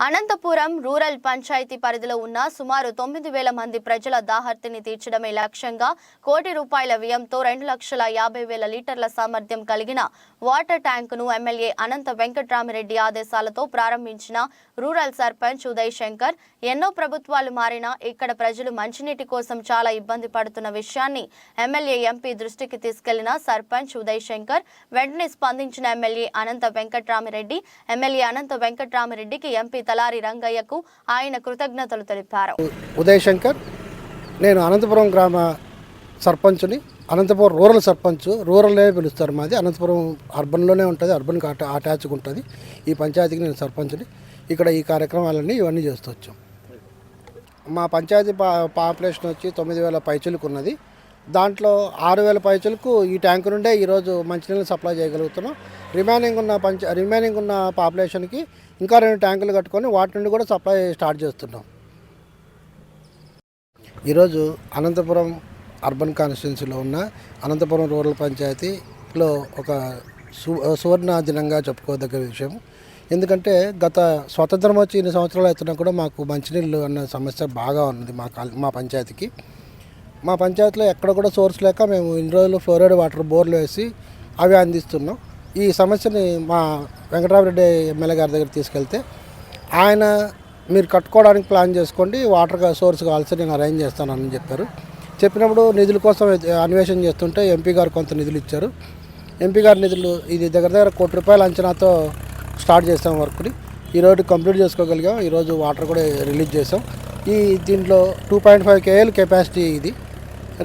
Anantapuram rural panchayat పరిధిలో ఉన్న సుమారు తొమ్మిది వేల మంది ప్రజల దాహర్తిని తీర్చడమే లక్ష్యంగా కోటి రూపాయల వ్యయంతో రెండు లక్షల యాభై వేల లీటర్ల సామర్థ్యం కలిగిన వాటర్ ట్యాంకును ఎమ్మెల్యే అనంత వెంకట్రామిరెడ్డి ఆదేశాలతో ప్రారంభించిన రూరల్ సర్పంచ్ ఉదయ్ శంకర్ ఎన్నో ప్రభుత్వాలు మారినా ఇక్కడ ప్రజలు మంచినీటి కోసం చాలా ఇబ్బంది పడుతున్న విషయాన్ని ఎమ్మెల్యే ఎంపీ దృష్టికి తీసుకెళ్ళిన సర్పంచ్ ఉదయ్ శంకర్ వెంటనే స్పందించిన ఎమ్మెల్యే అనంత వెంకట్రామిరెడ్డి ఎమ్మెల్యే అనంత వెంకట్రామిరెడ్డికి ఎంపీ తలారి రంగయ్యకు ఆయన కృతజ్ఞతలు తెలిపారు. ఉదయ్ శంకర్ నేను అనంతపురం గ్రామ సర్పంచ్ని అనంతపురం రూరల్ సర్పంచ్ రూరల్నే పిలుస్తారు మాది. అనంతపురం అర్బన్లోనే ఉంటుంది అర్బన్కి అటా అటాచ్గా ఉంటుంది. ఈ పంచాయతీకి నేను సర్పంచ్ని. ఇక్కడ ఈ కార్యక్రమాలన్నీ ఇవన్నీ చేస్తూ వచ్చాం. మా పంచాయతీ పా పాపులేషన్ వచ్చి తొమ్మిది వేల పైచులకు ఉన్నది దాంట్లో ఆరు వేల పైచులకు ఈ ట్యాంకు నుండే ఈరోజు మంచినీళ్ళు సప్లై చేయగలుగుతున్నాం. రిమైనింగ్ ఉన్న పంచ రిమైనింగ్ ఉన్న పాపులేషన్కి ఇంకా రెండు ట్యాంకులు కట్టుకొని వాటి నుండి కూడా సప్లై స్టార్ట్ చేస్తున్నాం. ఈరోజు అనంతపురం అర్బన్ కాన్స్టిట్యున్సీలో ఉన్న అనంతపురం రూరల్ పంచాయతీలో ఒక సు సువర్ణ దినంగా చెప్పుకోదగ్గ విషయం. ఎందుకంటే గత స్వతంత్రం వచ్చి ఇన్ని సంవత్సరాలు అవుతున్నా కూడా మాకు మంచినీళ్ళు అన్న సమస్య బాగా ఉన్నది మా కాల్ మా పంచాయతీకి. మా పంచాయతీలో ఎక్కడ కూడా సోర్స్ లేక మేము ఇన్ని రోజులు ఫ్లోరైడ్ వాటర్ బోర్లు వేసి అవి అందిస్తున్నాం. ఈ సమస్యని మా వెంకటరామరెడ్డి ఎమ్మెల్యే గారి దగ్గర తీసుకెళ్తే ఆయన మీరు కట్టుకోవడానికి ప్లాన్ చేసుకోండి వాటర్ సోర్స్ కావాల్సి నేను అరేంజ్ చేస్తానని చెప్పారు. చెప్పినప్పుడు నిధుల కోసం అన్వేషణ చేస్తుంటే ఎంపీ గారు కొంత నిధులు ఇచ్చారు. ఎంపీ గారి నిధులు ఇది దగ్గర దగ్గర కోటి రూపాయల అంచనాతో స్టార్ట్ చేసాం వర్క్ని. ఈరోజు కంప్లీట్ చేసుకోగలిగాం ఈరోజు వాటర్ కూడా రిలీజ్ చేసాం. ఈ దీంట్లో two point five KL capacity ఇది.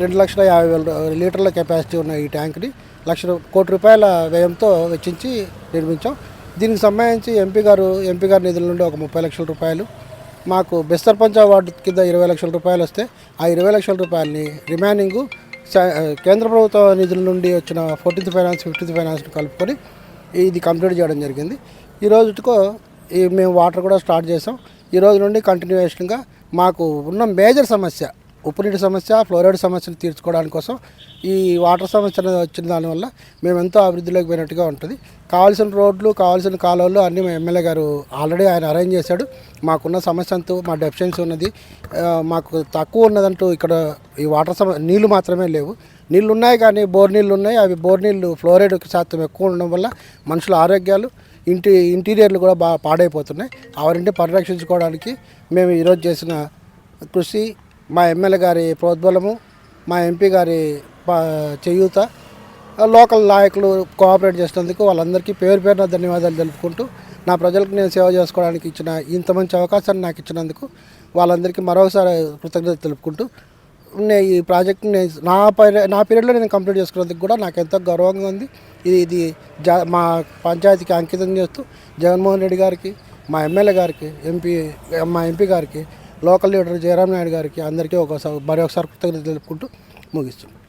రెండు లక్షల యాభై వేల లీటర్ల కెపాసిటీ ఉన్న ఈ ట్యాంక్ని లక్ష కోటి రూపాయల వ్యయంతో వెచ్చించి నిర్మించాం. దీనికి సంబంధించి ఎంపీ గారు ఎంపీ గారి నిధుల నుండి ఒక ముప్పై లక్షల రూపాయలు మాకు బెస్ట్ సర్పంచ్ అవార్డు కింద ఇరవై లక్షల రూపాయలు వస్తే ఆ ఇరవై లక్షల రూపాయలని రిమైనింగ్ కేంద్ర ప్రభుత్వ నిధుల నుండి వచ్చిన ఫోర్టీన్త్ ఫైనాన్స్ ఫిఫ్టీన్త్ ఫైనాన్స్ కలుపుకొని ఇది కంప్లీట్ చేయడం జరిగింది. ఈ రోజుకో ఈ మేము వాటర్ కూడా స్టార్ట్ చేసాం. ఈ రోజు నుండి కంటిన్యూషన్గా మాకు ఉన్న మేజర్ సమస్య ఉప్పునీటి సమస్య ఫ్లోరైడ్ సమస్యను తీర్చుకోవడానికి కోసం ఈ వాటర్ సమస్య అనేది వచ్చిన దానివల్ల మేము ఎంతో అభివృద్ధిలోకి పోయినట్టుగా ఉంటుంది. కావాల్సిన రోడ్లు కావాల్సిన కాలువలు అన్నీ మా ఎమ్మెల్యే గారు ఆల్రెడీ ఆయన అరేంజ్ చేశాడు. మాకున్న సమస్య అంతా మా డెఫిషియన్సీ ఉన్నది. మాకు తక్కువ ఉన్నదంటూ ఇక్కడ ఈ వాటర్ సమ నీళ్ళు మాత్రమే లేవు. నీళ్ళు ఉన్నాయి కానీ బోర్ నీళ్ళు ఉన్నాయి. అవి బోర్ నీళ్ళు ఫ్లోరైడ్ శాతం ఎక్కువ ఉండడం వల్ల మనుషుల ఆరోగ్యాలు ఇంటి ఇంటీరియర్లు కూడా బాగా పాడైపోతున్నాయి. అవన్నీ పరిరక్షించుకోవడానికి మేము ఈరోజు చేసిన కృషి మా ఎమ్మెల్యే గారి ప్రోద్బలము మా ఎంపీ గారి చేయూత లోకల్ నాయకులు కోఆపరేట్ చేసినందుకు వాళ్ళందరికీ పేరు పేరున ధన్యవాదాలు తెలుపుకుంటూ నా ప్రజలకు నేను సేవ చేసుకోవడానికి ఇచ్చిన ఇంత మంచి అవకాశాన్ని నాకు ఇచ్చినందుకు వాళ్ళందరికీ మరోసారి కృతజ్ఞత తెలుపుకుంటూ నేను ఈ ప్రాజెక్ట్ నేను నా పీరియడ్ నా పీరియడ్లో నేను కంప్లీట్ చేసుకున్నందుకు కూడా నాకు ఎంతో గర్వంగా ఉంది. ఇది ఇది జా మా పంచాయతీకి అంకితం చేస్తూ జగన్మోహన్ రెడ్డి గారికి మా ఎమ్మెల్యే గారికి ఎంపీ మా ఎంపీ గారికి లోకల్ లీడర్ జయరామ్ నాయుడు గారికి అందరికీ ఒకసారి మరొకసారి కృతజ్ఞతలు తెలుపుకుంటూ ముగిస్తున్నాను